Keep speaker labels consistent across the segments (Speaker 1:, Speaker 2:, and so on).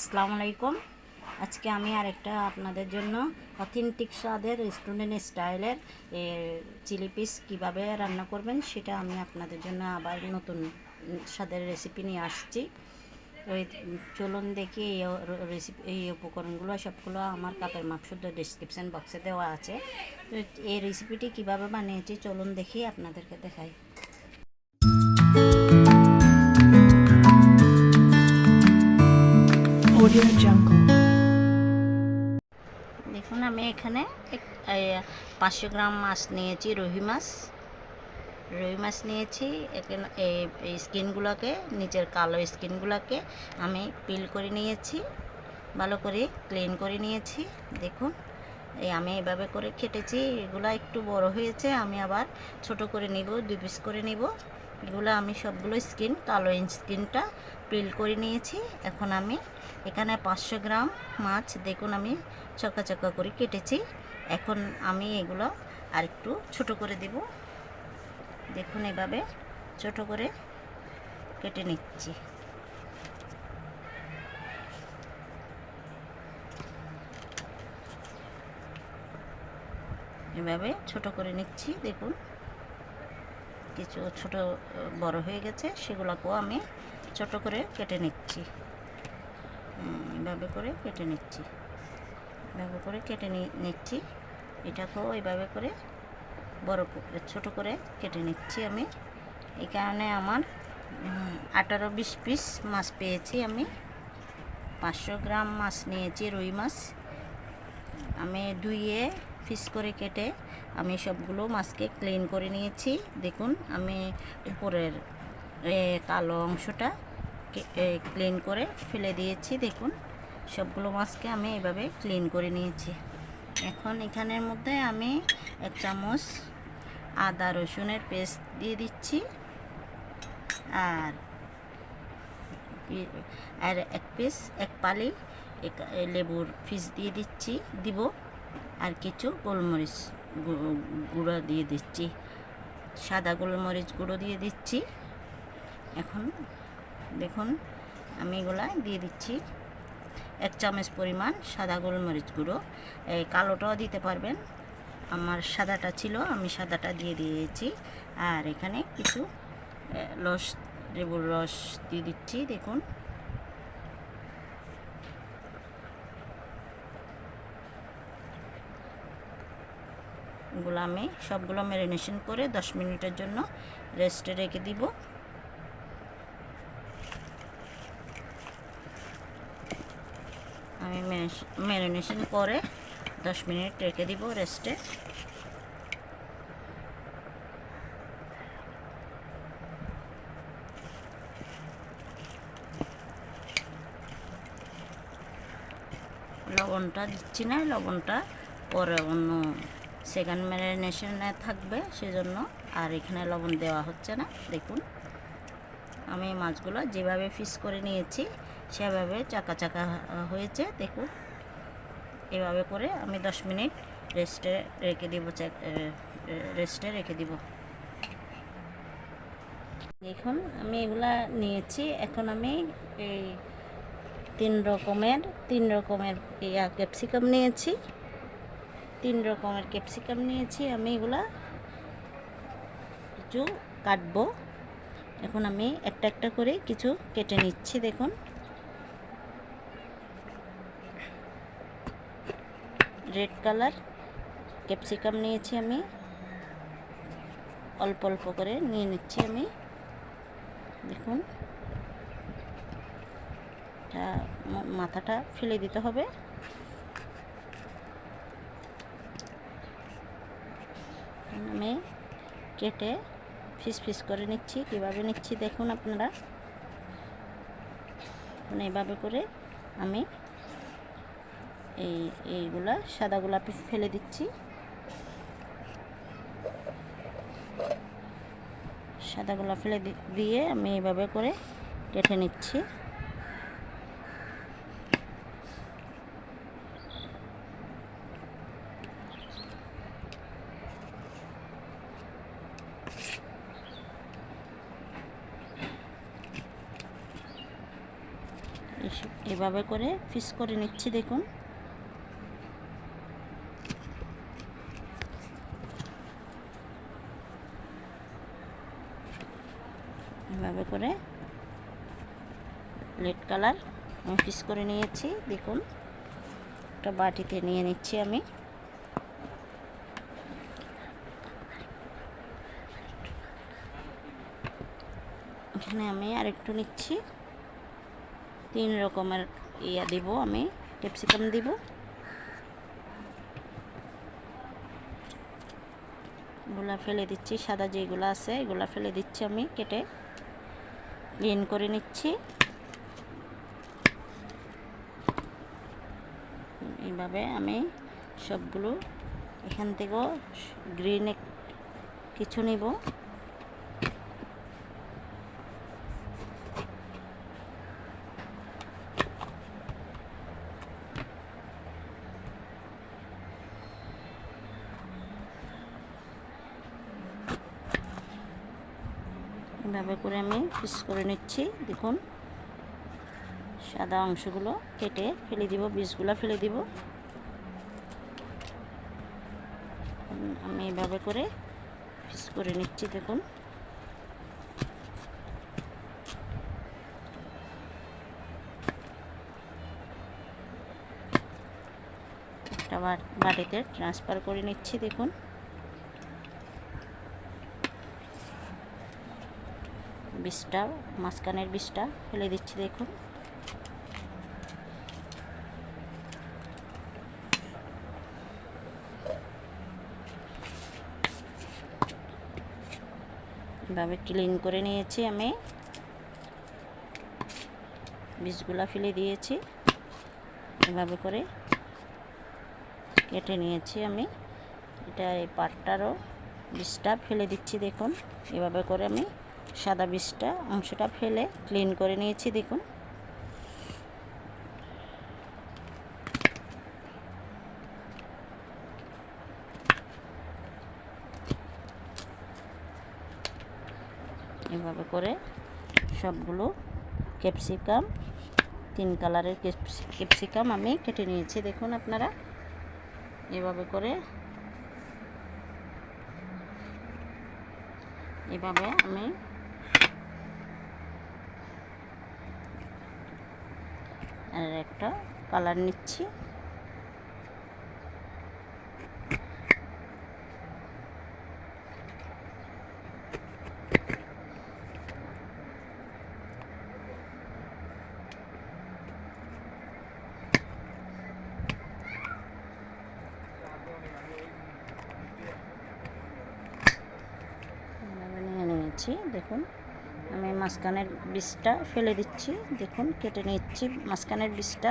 Speaker 1: আসসালামু আলাইকুম। আজকে আমি আরেকটা আপনাদের জন্য অথেন্টিক স্বাদের রেস্টুরেন্ট স্টাইলের চিলি পিস কীভাবে রান্না করবেন সেটা আমি আপনাদের জন্য আবার নতুন স্বাদের রেসিপি নিয়ে আসছি। ওই চলুন দেখি এই রেসিপি এই উপকরণগুলো সবগুলো আমার কাপের মাপশুদ্ধ ডিসক্রিপশান বক্সে দেওয়া আছে। তো এই রেসিপিটি কীভাবে বানিয়েছি চলুন দেখি আপনাদেরকে দেখাই। দেখুন, আমি এখানে পাঁচশো গ্রাম মাছ নিয়েছি রুহি মাছ। রুই মাছ নিয়েছি, এখানে এই- স্কিনগুলোকে, নিচের কালো স্কিনগুলোকে আমি পিল করে নিয়েছি, ভালো করে ক্লিন করে নিয়েছি। দেখুন, এই আমি এভাবে করে কেটেছি, এগুলো একটু বড় হয়েছে, আমি আবার ছোট করে নিব, দুই পিস করে নিব। এগুলো আমি সবগুলো স্কিন, কালো স্কিনটা পিল করে নিয়েছি। এখন আমি এখানে পাঁচশো গ্রাম মাছ দেখুন আমি চকা চকা করে কেটেছি। এখন আমি এগুলো আর একটু ছোট করে দেব। দেখুন এভাবে ছোট করে কেটে নিচ্ছি। এভাবে ছোট করে নিচ্ছি, দেখুন। কিছু ছোট বড় হয়ে গেছে, সেগুলোকেও আমি ছোট করে কেটে নিচ্ছি। এভাবে করে কেটে নিচ্ছি। এভাবে করে কেটে নিচ্ছি। এটাকেও এইভাবে করে বড় ছোট করে কেটে নিচ্ছি আমি। এই কারণে আমার আঠারো বিশ পিস মাছ পেয়েছি আমি। পাঁচশো গ্রাম মাছ নিয়েছি, রুই মাছ। আমি ধুইয়ে পিস করে কেটে আমি সবগুলো মাছকে ক্লিন করে নিয়েছি। দেখুন, আমি উপরের কালো অংশটা ক্লিন করে ফেলে দিয়েছি। দেখুন, সবগুলো মাছকে আমি এভাবে ক্লিন করে নিয়েছি। এখন এখানের মধ্যে আমি এক চামচ আদা রসুনের পেস্ট দিয়ে দিচ্ছি। আর আর এক পিস, এক পালি এক- লেবুর পিস দিয়ে দিচ্ছি, দিব। আর কিছু গোলমরিচ গুঁড়ো দিয়ে দিচ্ছি। সাদা গোলমরিচ গুঁড়ো দিয়ে দিচ্ছি। এখন দেখুন, আমি এগুলা দিয়ে দিচ্ছি। এক চামচ পরিমাণ সাদা গোলমরিচ গুঁড়ো। এই কালোটাও দিতে পারবেন। আমার সাদাটা ছিল, আমি সাদাটা দিয়ে দিয়েছি। আর এখানে কিছু রস লেবুর রস দিয়ে দিচ্ছি, দেখুন। এগুলো আমি, সবগুলো ম্যারিনেশন করে দশ মিনিটের জন্য রেস্টে রেখে দিব। আমি ম্যারিনেশন করে দশ মিনিট রেখে দিব রেস্টে লবণটা দিচ্ছি না, লবণটা পরে অন্য সেকেন্ড ম্যারিনেশনে থাকবে সেজন্য, আর এখানে লবণ দেওয়া হচ্ছে না, দেখুন। আমি মাছগুলো যেভাবে ফিস করে নিয়েছি, সেভাবে চাকা চাকা হয়েছে, দেখুন। এভাবে করে আমি দশ মিনিট রেস্টে রেখে দিব রেস্টে রেখে দিব। দেখুন, আমি এগুলা নিয়েছি, এখন আমি এই তিন রকমের তিন রকমের ক্যাপসিকাম নিয়েছি। তিন রকমের ক্যাপসিকাম নিয়েছি, আমি এগুলা কিছু কাটবো। এখন আমি একটা একটা করে কিছু কেটে নিচ্ছি, দেখুন। রেড কালার ক্যাপসিকাম নিয়েছি আমি। অল্প অল্প করে নিয়ে নিচ্ছি আমি। দেখুন। মাথাটা ফেলে দিতে হবে। আমি কেটে ফিস ফিস করে নিচ্ছি। কীভাবে নিচ্ছি দেখুন আপনারা। মানে এভাবে করে আমি এই, এইগুলা সাদা গোলাপি ফেলে দিচ্ছি। সাদা গোলাপ ফেলে দিয়ে আমি এইভাবে করে কেটে নিচ্ছি এস- এভাবে করে পিস করে নিচ্ছি, দেখুন। এভাবে করে রেড কালার পিস করে নিয়েছি, দেখুন। একটা বাটিতে নিয়ে নিচ্ছি আমি। এখানে আমি আরেকটু নিচ্ছি। তিন রকমের ইয়া দিব আমি, ক্যাপসিকাম দিব। এগুলা ফেলে দিচ্ছি, সাদা যেগুলো আছে এগুলা ফেলে দিচ্ছি আমি কেটে। ক্লিন করে নিচ্ছি। এইভাবে আমি সবগুলো এখান থেকেও গ্রিন কিছু নিব এভাবে করে আমি পিস করে নিচ্ছি। দেখুন, সাদা অংশগুলো কেটে ফেলে দিব, বীজগুলো ফেলে দিব। আমি এভাবে করে পিস করে নিচ্ছি, দেখুন। একটা বা- বাটিতে ট্রান্সফার করে নিচ্ছি, দেখুন। বীজটা মাঝখানের বীজটা ফেলে দিচ্ছি, দেখুন। এভাবে ক্লিন করে নিয়েছি আমি। বীজগুলা ফেলে দিয়েছি। এভাবে করে কেটে নিয়েছি আমি। এটা এই পাটটারও বীজটা ফেলে দিচ্ছি, দেখুন। এভাবে করে আমি সাদা বীজটা অংশটা ফেলে ক্লিন করে নিয়েছি, দেখুন। এভাবে করে সবগুলো ক্যাপসিকাম তিন কালারের ক্যাপসিকাম আমি কেটে নিয়েছি, দেখুন আপনারা। এভাবে করে এভাবে আমি আর একটা কালার নিচ্ছি। দেখুন। আমি মাঝখানের বীজটা ফেলে দিচ্ছি। দেখুন, কেটে নিচ্ছি মাঝখানের বীজটা।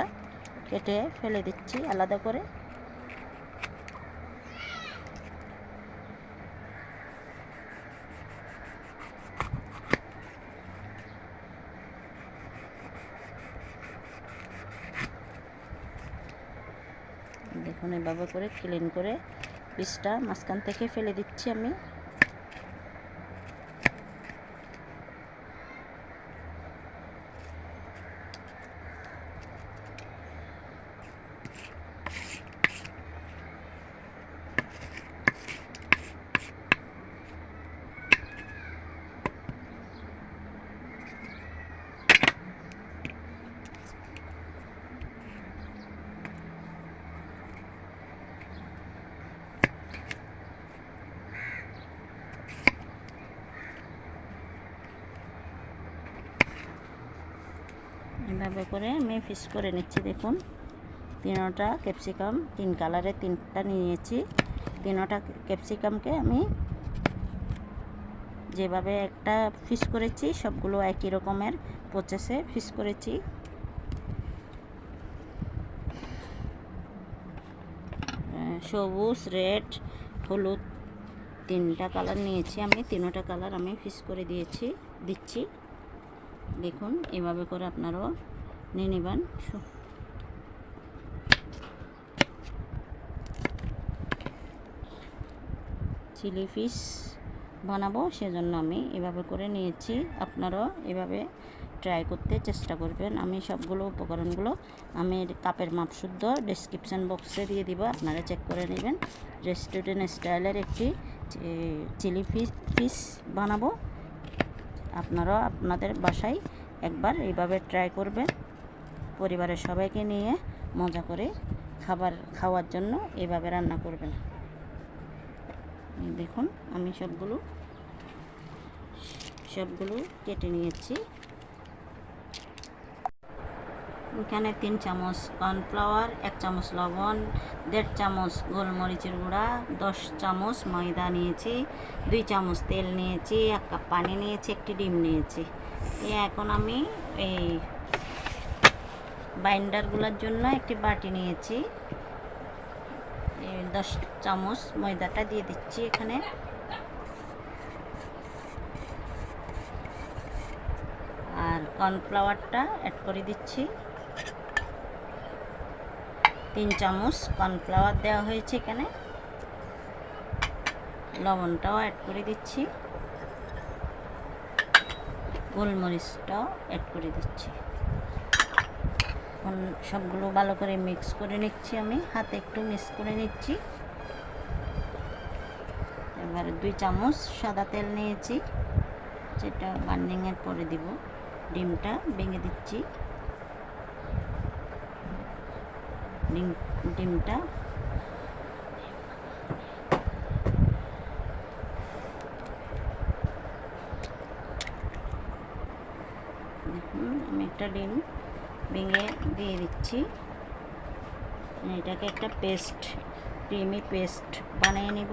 Speaker 1: কেটে ফেলে দিচ্ছি আলাদা করে। দেখুন, এভাবে করে ক্লিন করে বীজটা মাঝখান থেকে ফেলে দিচ্ছি আমি। এভাবে করে আমি ফিস করে নিচ্ছি, দেখুন। তিনোটা ক্যাপসিকাম তিন কালারের তিনটা নিয়েছি। তিনোটা ক্যাপসিকামকে আমি যেভাবে একটা ফিস করেছি, সবগুলো একই রকমের প্রসেসে ফিস করেছি। সবুজ রেড হলুদ, তিনটা কালার নিয়েছি আমি। তিনোটা কালার আমি ফিস করে দিয়েছি, দিচ্ছি। দেখুন, এভাবে করে আপনারাও নিয়ে নেবেন। চিলি ফিশ বানাবো, সেজন্য আমি এভাবে করে নিয়েছি। আপনারাও এভাবে ট্রাই করতে চেষ্টা করবেন। আমি সবগুলো উপকরণগুলো, আমি কাপের মাপ শুদ্ধ ডিসক্রিপশান বক্সে দিয়ে দিব, আপনারা চেক করে নেবেন। রেস্টুরেন্ট স্টাইলের একটি চিলি ফিশ ফিশ বানাবো। আপনারাও আপনাদের বাসায় একবার এইভাবে ট্রাই করবেন। পরিবারের সবাইকে নিয়ে মজা করে খাবার খাওয়ার জন্য এইভাবে রান্না করবেন। দেখুন, আমি সবগুলো সবগুলো কেটে নিয়েছি। এখানে তিন চামচ কর্নফ্লাওয়ার, এক চামচ লবণ, দেড় চামচ গোলমরিচের গুঁড়া, দশ চামচ ময়দা নিয়েছি, দুই চামচ তেল নিয়েছি, এক কাপ পানি নিয়েছি, একটি ডিম নিয়েছি। এখন আমি এই বাইন্ডারগুলোর জন্য একটি বাটি নিয়েছি। দশ চামচ ময়দাটা দিয়ে দিচ্ছি এখানে। আর কর্নফ্লাওয়ারটা অ্যাড করে দিচ্ছি। তিন চামচ কর্নফ্লাওয়ার দেওয়া হয়েছে এখানে। লবণটাও অ্যাড করে দিচ্ছি। গোলমরিচটাও অ্যাড করে দিচ্ছি। এখন সবগুলো ভালো করে মিক্স করে নিচ্ছি আমি। হাতে একটু মিক্স করে নিচ্ছি। এবারে দুই চামচ সাদা তেল নিয়েছি। যেটা বার্নিংয়ের পরে দিব। ডিমটা ভেঙে দিচ্ছি। ডিম, ডিমটা দেখুন, আমি একটা ডিম ভেঙে দিয়ে দিচ্ছি। এটাকে একটা পেস্ট, ক্রিমি পেস্ট বানিয়ে নেব।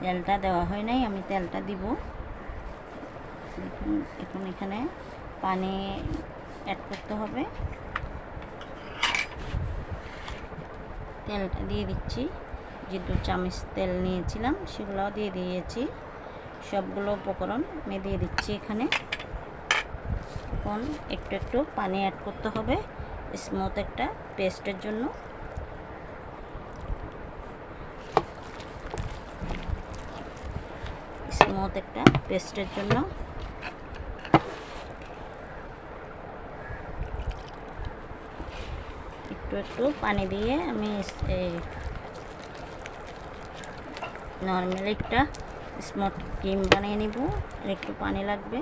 Speaker 1: তেলটা দেওয়া হয় নাই, আমি তেলটা দিব। দেখুন, এখন এখানে পানি অ্যাড করতে হবে। তেলটা দিয়ে দিচ্ছি। যে দু চামচ তেল নিয়েছিলাম, সেগুলোও দিয়ে দিয়েছি। সবগুলো উপকরণ আমি দিয়ে দিচ্ছি এখানে। এখন একটু একটু পানি অ্যাড করতে হবে স্মুথ একটা পেস্টের জন্য। স্মুথ একটা পেস্টের জন্য। একটু একটু পানি দিয়ে আমি নর্মাল একটা স্মুথ ক্রিম বানিয়ে নিব, আর একটু পানি লাগবে।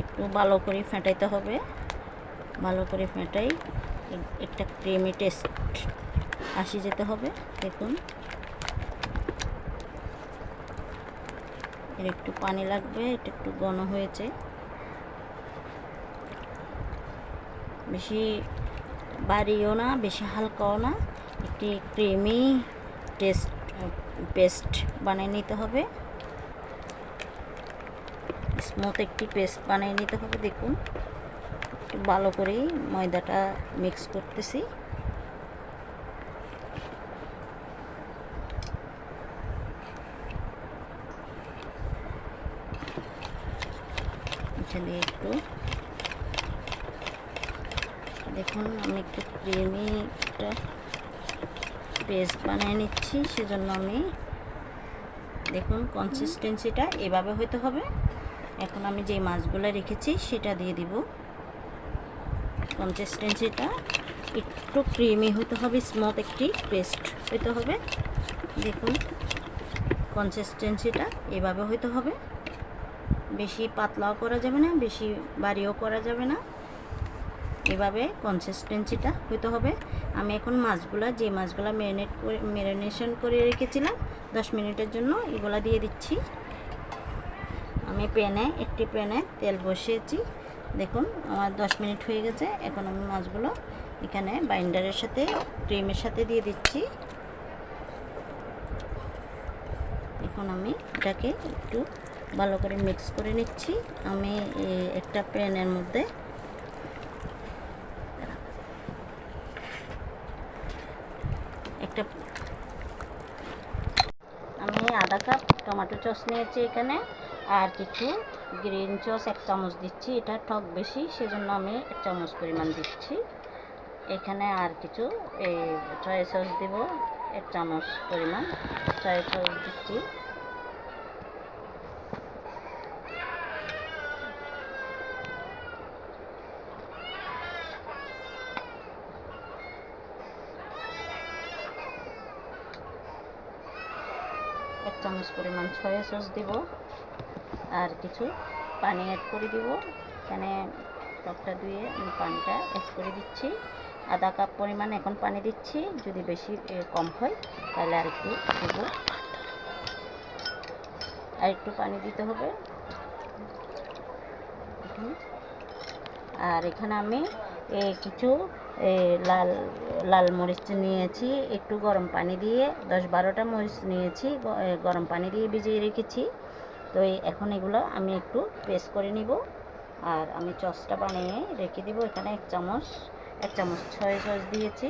Speaker 1: একটু ভালো করে ফেটাইতে হবে। ভালো করে ফেটাই, একটা ক্রিমি টেস্ট আসি যেতে হবে, দেখুন। এর একটু পানি লাগবে, এটা একটু ঘন হয়েছে। বেশি বাড়িও না, বেশি হালকাও না। একটি ক্রিমি টেস্ট, পেস্ট বানিয়ে নিতে হবে। স্মুথ একটি পেস্ট বানিয়ে নিতে হবে, দেখুন। একটু ভালো করেই ময়দাটা মিক্স করতেছি এখানে একটু দেখুন আমি একটু ক্রিমি একটা পেস্ট বানিয়ে নিচ্ছি, সেজন্য আমি দেখুন কনসিস্টেন্সিটা এভাবে হইতে হবে। এখন আমি যে মাছগুলো রেখেছি, সেটা দিয়ে দিব। কনসিস্টেন্সিটা একটু ক্রিমি হতে হবে স্মুথ একটি পেস্ট হইতে হবে। দেখুন কনসিস্টেন্সিটা এভাবে হইতে হবে। বেশি পাতলাও করা যাবে না, বেশি বাড়িও করা যাবে না। এভাবে কনসিস্টেন্সিটা হইতে হবে। আমি এখন মাছগুলো, যে মাছগুলো ম্যারিনেট করে ম্যারিনেশন করে রেখেছিলাম, দশ মিনিটের জন্য এগুলা দিয়ে দিচ্ছি। আমি প্যানে, একটি প্যানে তেল বসিয়েছি। দেখুন, আমার দশ মিনিট হয়ে গেছে, এখন আমি মাছগুলো এখানে বাইন্ডারের সাথে, ক্রিমের সাথে দিয়ে দিচ্ছি। এখন আমি এটাকে একটু ভালো করে মিক্স করে নিচ্ছি। আমি একটা প্যানের মধ্যে একটা আমি আধা কাপ টমেটো চস নিয়েছি এখানে। আর কিছু গ্রিন চস এক চামচ দিচ্ছি, এটা টক বেশি, সেজন্য আমি এক চামচ পরিমাণ দিচ্ছি। এখানে আর কিছু এই সয়া সস দেবো, এক চামচ পরিমাণ চয়ে সস দিচ্ছি এক চামচ পরিমাণ সয়া সস দিব আর কিছু পানি অ্যাড করে দিব। এখানে টকটা ধুয়ে আমি পানিটা অ্যাড করে দিচ্ছি। আধা কাপ পরিমাণ এখন পানি দিচ্ছি। যদি বেশি কম হয়, তাহলে আর একটু দেবো। আর একটু পানি দিতে হবে। আর এখানে আমি কিছু লাল লাল মরিচ নিয়েছি, একটু গরম পানি দিয়ে দশ বারোটা মরিচ নিয়েছি গরম পানি দিয়ে ভিজিয়ে রেখেছি। তো এখন এগুলো আমি একটু পেস্ট করে নিব আর আমি চসটা বানিয়ে রেখে দিব। এখানে এক চামচ এক চামচ ছয় সস দিয়েছি।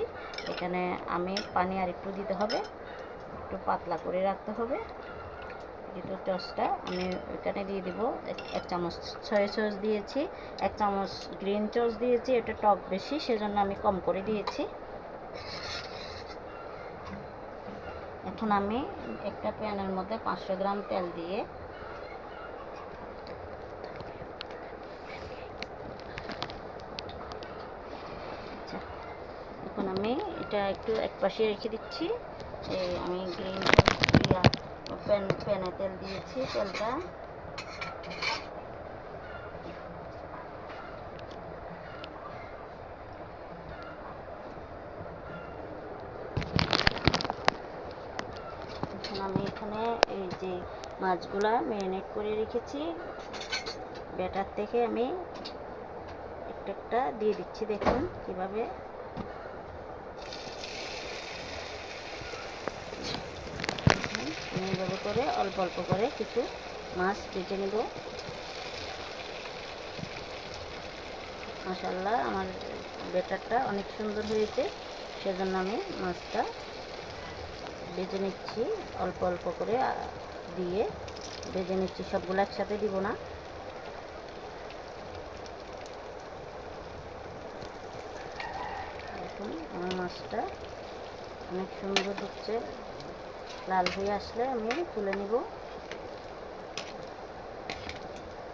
Speaker 1: এখানে আমি পানি আর একটু দিতে হবে, একটু পাতলা করে রাখতে হবে। কিন্তু চসটা আমি এখানে দিয়ে দিব। এক- এক চামচ ছয় সস দিয়েছি, এক চামচ গ্রিন চস দিয়েছি। এটা টক বেশি, সেজন্য আমি কম করে দিয়েছি। এখন আমি একটা প্যানের মধ্যে পাঁচশো গ্রাম তেল দিয়ে আচ্ছা এখন আমি এটা একটু এক পাশে রেখে দিচ্ছি। আমি গ্রিন প্যান, প্যানে তেল দিয়েছি তেলটা এখন আমি এখানে এই যে মাছগুলা ম্যারিনেট করে রেখেছি। ব্যাটার থেকে আমি একটা একটা দিয়ে দিচ্ছি, দেখুন কীভাবে। এইভাবে করে অল্প অল্প করে কিছু মাছ ভেজে নেব। মাশাল্লাহ আমার বেটারটা অনেক সুন্দর হয়েছে, সেজন্য আমি মাছটা ভেজে নিচ্ছি, অল্প অল্প করে দিয়ে ভেজে নিচ্ছি, সবগুলো একসাথে দিব না। দেখুন, আমার মাছটা অনেক সুন্দর হচ্ছে। লাল হয়ে আসলে আমি তুলে নিব।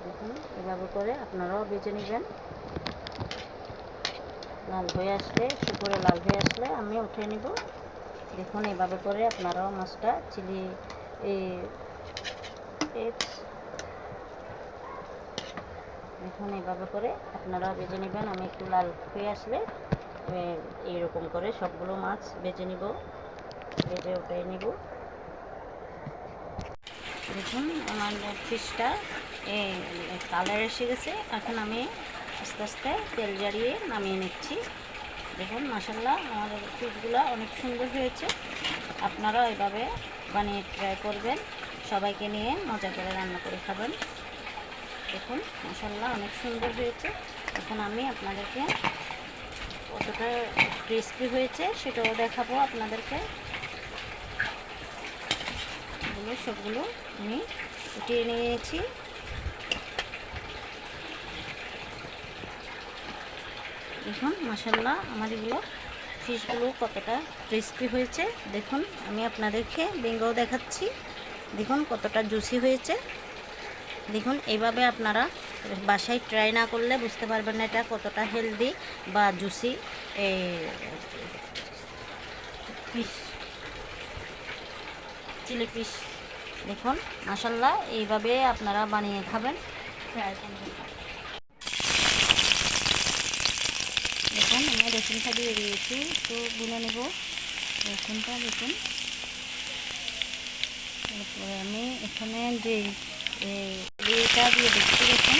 Speaker 1: দেখুন, এভাবে করে আপনারাও ভেজে নেবেন। লাল হয়ে আসলে শুকুরে লাল হয়ে আসলে আমি উঠে নিব। দেখুন, এভাবে করে আপনারাও মাছটা চিলি এই এগস দেখুন এইভাবে করে আপনারা বেজে নেবেন, আমি একটু লাল হয়ে আসলে এইরকম করে সবগুলো মাছ বেজে নিব, বেজে উঠে নিব। দেখুন, আমার ফিশটা কালার এসে গেছে। এখন আমি আস্তে আস্তে তেল জারিয়ে নামিয়ে নিচ্ছি। দেখুন মাসাল্লাহ আমাদের ফিশগুলো অনেক সুন্দর হয়েছে। আপনারা এভাবে বানিয়ে ট্রাই করবেন। সবাইকে নিয়ে মজা করে রান্না করে খাবেন। দেখুন মাসাল্লাহ অনেক সুন্দর হয়েছে। এখন আমি আপনাদেরকে কতটা ক্রিস্পি হয়েছে সেটাও দেখাবো আপনাদেরকে। এগুলো সবগুলো আমি উঠিয়ে নিয়েছি। দেখুন মশাল্লা আমার এগুলো ফিশগুলো কতটা ক্রিস্পি হয়েছে। দেখুন, আমি আপনাদেরকে বেঙ্গাও দেখাচ্ছি। দেখুন কতটা জুসি হয়েছে। দেখুন এইভাবে আপনারা বাসায় ট্রাই না করলে বুঝতে পারবেন না এটা কতটা হেলদি বা জুসি। এই ফিশ চিলি ফিশ দেখুন মাসাল্লাহ এইভাবে আপনারা বানিয়ে খাবেন। দেখুন আমি রসুনটা দিয়ে দিয়েছি একটু গুনে নেব। রসুনটা দেখুন। তারপরে আমি এখানে যে ইয়েটা দিয়ে দেখুন।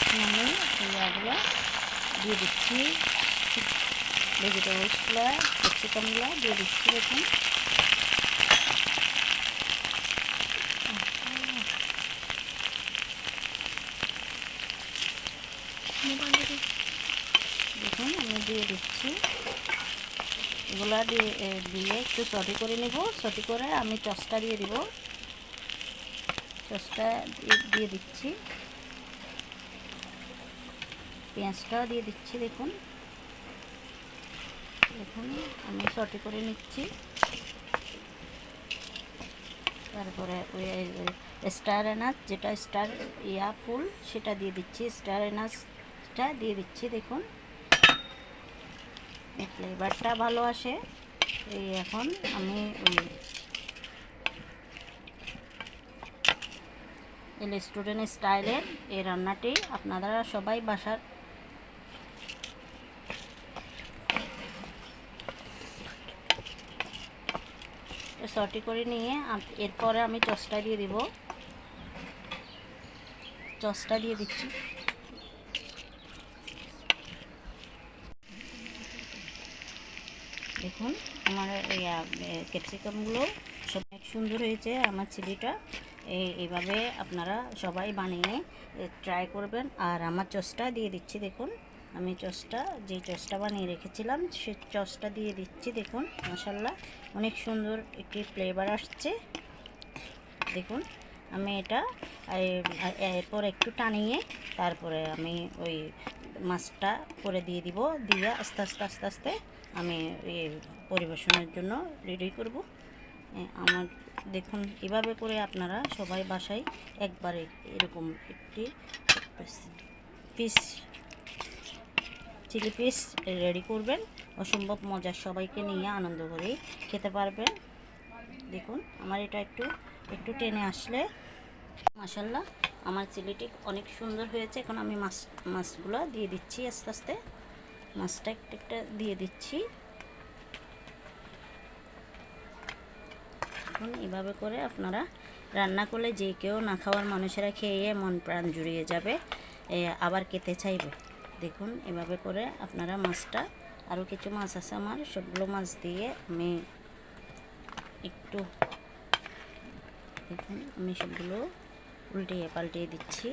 Speaker 1: এখন আমি দিয়ে দিচ্ছি ভেজিটেবলসগুলো, ক্যাপসিকামগুলো দিয়ে দিচ্ছি দেখুন দেখুন আমি দিয়ে দিচ্ছি দিচ্ছি এগুলা দিয়ে দিয়ে একটু সটি করে নেব। সটি করে আমি চসটা দিয়ে দিব। চসটা দিয়ে- দিচ্ছি। পেঁয়াজটাও দিয়ে দিচ্ছি, দেখুন। দেখুন, আমি সটি করে নিচ্ছি। তারপরে ওই স্টার এনাচ যেটা স্টার, ইয়া ফুল, সেটা দিয়ে দিচ্ছি। স্টার এনাচটা দিয়ে দিচ্ছি, দেখুন। ফ্লেভারটা ভালো আসে। এই এখন আমি ওই রেস্টুরেন্ট স্টাইলের এই রান্নাটি আপনারা সবাই বাসার সটি করে নিয়ে এরপরে আমি চসটা দিয়ে দিব। চসটা দিয়ে দিচ্ছি। দেখুন আমার এই ক্যাপসিকামগুলো সব সুন্দর হয়েছে, আমার চিলিটা এই- এইভাবে আপনারা সবাই বানিয়ে ট্রাই করবেন। আর আমার চসটা দিয়ে দিচ্ছি, দেখুন। আমি চসটা, যে চসটা বানিয়ে রেখেছিলাম, সে চসটা দিয়ে দিচ্ছি, দেখুন মশাল্লা অনেক সুন্দর একটি ফ্লেভার আসছে। দেখুন, আমি এটা এরপর একটু টানিয়ে, তারপরে আমি ওই মাছটা করে দিয়ে দিব, দিয়ে আস্তে আস্তে আস্তে আস্তে আমি পরিবেশনের জন্য রেডি করব। আমার দেখুন, এভাবে করে আপনারা সবাই বাসায় একবারে এরকম একটি পিস চিলি পিস রেডি করবেন। অসম্ভব মজার সবাইকে নিয়ে আনন্দ করে খেতে পারবেন। দেখুন, আমার এটা একটু একটু টেনে আসলে মাসাল্লাহ আমার চিলিটি অনেক সুন্দর হয়েছে। এখন আমি মাছ, মাছগুলো দিয়ে দিচ্ছি আস্তে আস্তে। মাছটা একটু একটা দিয়ে দিচ্ছি। এখন এভাবে করে আপনারা রান্না করলে যে কেউ না খাওয়ার মানুষেরা খেয়ে মন প্রাণ জুড়িয়ে যাবে। আবার খেতে চাইবে। দেখুন, এভাবে করে আপনারা মাছটা, আরও কিছু মাছ আছে আমার, সবগুলো মাছ দিয়ে আমি একটু, দেখুন, আমি সবগুলো উল্টিয়ে পাল্টিয়ে দিচ্ছি।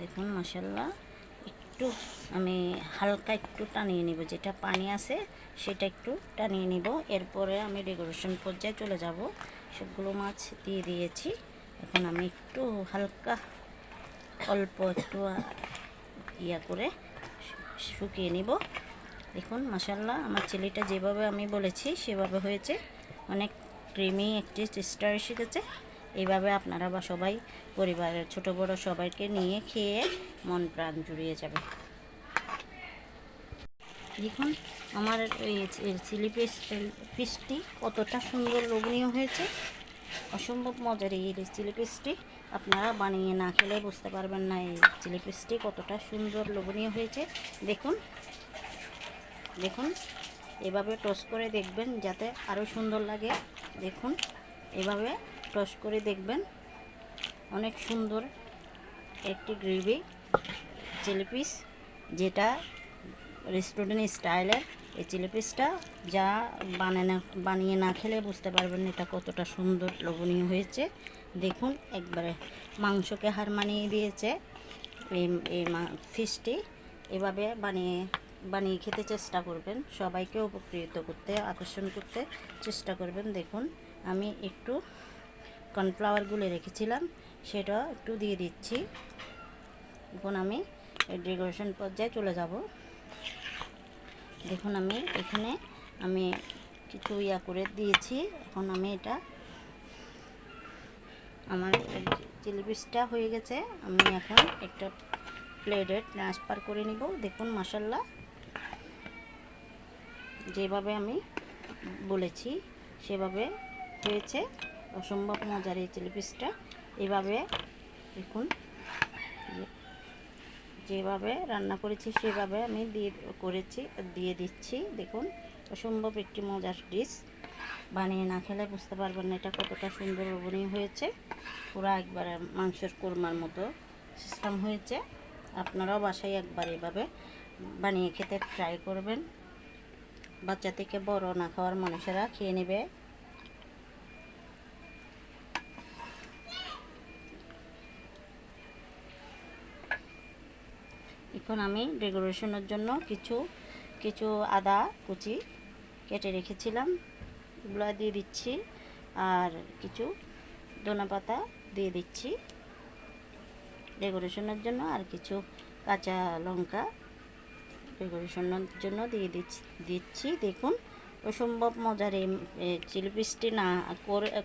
Speaker 1: দেখুন মশাল্লা একটু আমি হালকা একটু টানিয়ে নিব, যেটা পানি আছে সেটা একটু টানিয়ে নিব। এরপরে আমি ডেকোরেশন পর্যায়ে চলে যাব। সবগুলো মাছ দিয়ে দিয়েছি। এখন আমি একটু হালকা অল্প একটু ইয়া করে শুকিয়ে নিব। দেখুন মাসাল্লাহ আমার চিলিটা যেভাবে আমি বলেছি, সেভাবে হয়েছে। অনেক ক্রিমি একটি স্টার এসে গেছে এইভাবে আপনারা বা সবাই, পরিবারের ছোট বড় সবাইকে নিয়ে খেয়ে মন প্রাণ জুড়িয়ে যাবে। দেখুন, আমার চিলি পিস পিসটি কতটা সুন্দর লোভনীয় হয়েছে। অসম্ভব মজার এই চিলি পিসটি আপনারা বানিয়ে না খেলে বুঝতে পারবেন না এই চিলি পিসটি কতটা সুন্দর লোভনীয় হয়েছে। দেখুন দেখুন, এভাবে টস করে দেখবেন যাতে আরও সুন্দর লাগে। দেখুন, এভাবে টস করে দেখবেন। অনেক সুন্দর একটি গ্রেভি, চিলি পিস, যেটা রেস্টুরেন্ট স্টাইলের এই চিলি পিসটা যা বানানো বানিয়ে না খেলে বুঝতে পারবেন এটা কতটা সুন্দর লোভনীয় হয়েছে। দেখুন, একবারে মাংসকে হার মানিয়ে দিয়েছে এই এই ফিশটি এভাবে বানিয়ে বানিয়ে খেতে চেষ্টা করবেন, সবাইকে উপকৃত করতে, আকর্ষণ করতে চেষ্টা করবেন। দেখুন, আমি একটু কর্নফ্লাওয়ার গুলে রেখেছিলাম, সেটা একটু দিয়ে দিচ্ছি। এখন আমি ডেকোরেশন পর্যায়ে চলে যাব। দেখুন, আমি এখানে আমি কিছু ইয়া করে দিয়েছি। এখন আমি এটা, আমার চিলি পিসটা হয়ে গেছে। আমি এখন একটা প্লেটে ট্রান্সফার করে নিব। দেখুন মশাল্লা যেভাবে আমি বলেছি, সেভাবে হয়েছে। অসম্ভব মজার এই চিলি পিসটা এভাবে দেখুন যেভাবে রান্না করেছি, সেভাবে আমি দিয়ে করেছি, দিয়ে দিচ্ছি। দেখুন, অসম্ভব একটি মজার ডিশ বানিয়ে না খেলে বুঝতে পারবেন না এটা কতটা সুন্দর লোভনীয় হয়েছে। পুরো একবারে মাংসের কোরমার মতো সিস্টেম হয়েছে। আপনারাও বাসায় একবার এভাবে বানিয়ে খেতে ট্রাই করবেন। বাচ্চা থেকে বড় না খাওয়ার মানুষেরা খেয়ে নেবে। এখন আমি ডেকোরেশনের জন্য কিছু কিছু আদা কুচি কেটে রেখেছিলাম, এগুলো দিয়ে দিচ্ছি, আর কিছু ধনে পাতা দিয়ে দিচ্ছি। ডেকোরেশনের জন্য আর কিছু কাঁচা লঙ্কা ডেকোরেশনের জন্য দিয়ে দিচ্ছি দিচ্ছি। দেখুন, অসম্ভব মজার এই চিলি পিসটি না,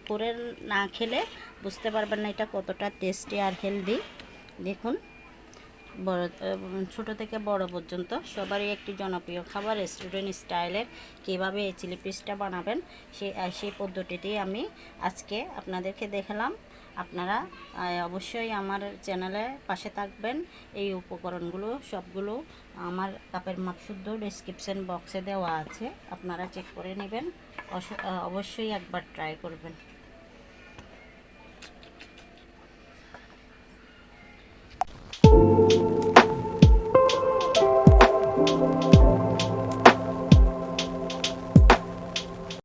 Speaker 1: করে না খেলে বুঝতে পারবেন না এটা কতটা টেস্টি আর হেলদি দেখুন, বড় ছোট থেকে বড় পর্যন্ত সবারই একটি জনপ্রিয় খাবার রেস্টুরেন্ট স্টাইলের কীভাবে এই চিলি পিসটা বানাবেন সেই সেই পদ্ধতিটি আমি আজকে আপনাদেরকে দেখালাম। আপনারা অবশ্যই আমার চ্যানেলে পাশে থাকবেন। এই উপকরণগুলো, সবগুলো আমার কাপের মাপ শুদ্ধ ডিসক্রিপশন বক্সে দেওয়া আছে। আপনারা চেক করে নেবেন। অবশ্যই একবার ট্রাই করবেন।